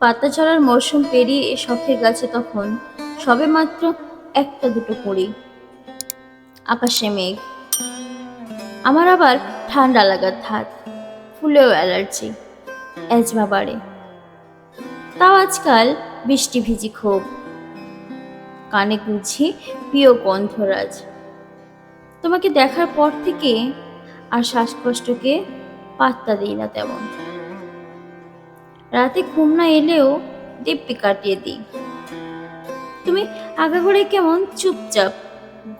পাতা ঝরার মরশুম পেরিয়ে এ শখের গাছে তখন সবে মাত্র একটা দুটো কুড়ি আকাশে মেঘ। আমার আবার ঠান্ডা লাগার ধাত ফুলেও অ্যালার্জি অ্যাজমা বাড়ে। তাও আজকাল বৃষ্টি ভিজি খুব। কানে গুছি প্রিয় গন্ধরাজ। তোমাকে দেখার পর থেকে আর শ্বাসকষ্টকে পাত্তা দিই না তেমন। রাতে ঘুম না এলেও দিব্যি কাটিয়ে দিই। তুমি আগাগোড়ে কেমন চুপচাপ,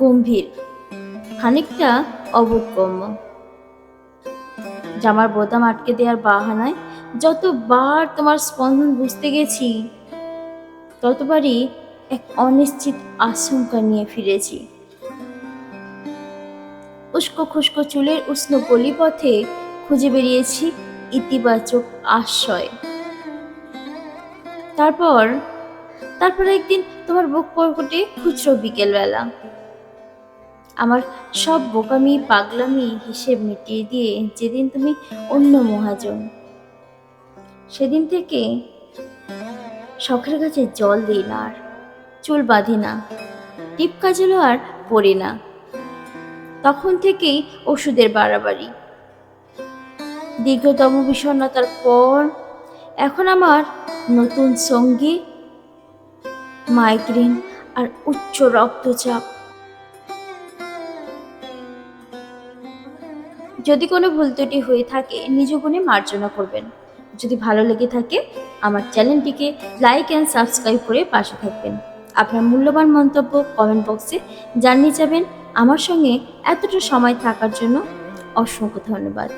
গম্ভীর, খানিকটা অবোধগম্য জামার বোতাম আটকে দেওয়ার বাহানায় যতবার তোমার স্পন্দন বুঝতে গেছি, ততবারই এক অনিশ্চিত আশঙ্কা নিয়ে ফিরেছি। উস্কো খুস্কো চুলের উষ্ণ গলিপথে খুঁজে বেরিয়েছি ইতিবাচক আশ্রয়। তারপর তারপর একদিন তোমার বুক পকেটে খুচরো বিকেলবেলা। আমার সব বোকামি, পাগলামি হিসেব মিটিয়ে দিয়ে যেদিন তুমি অন্য মহাজন, সেদিন থেকে শখের কাছে জল দিই না আর, চুল বাঁধি না, টিপ কাজলও আর পড়ি না। তখন থেকেই ওষুধের বাড়াবাড়ি। দীর্ঘতম বিষণ্ণতার পর এখন আমার নতুন সঙ্গী, মাইগ্রেন আর উচ্চ রক্তচাপ। যদি কোনো ভুল ত্রুটি হয়ে থাকে, নিজ গুণে মার্জনা করবেন। যদি ভালো লেগে থাকে, আমার চ্যানেলটিকে লাইক অ্যান্ড সাবস্ক্রাইব করে পাশে থাকবেন। আপনার মূল্যবান মন্তব্য কমেন্ট বক্সে জানিয়ে যাবেন। আমার সঙ্গে এতটা সময় থাকার জন্য অসংখ্য ধন্যবাদ।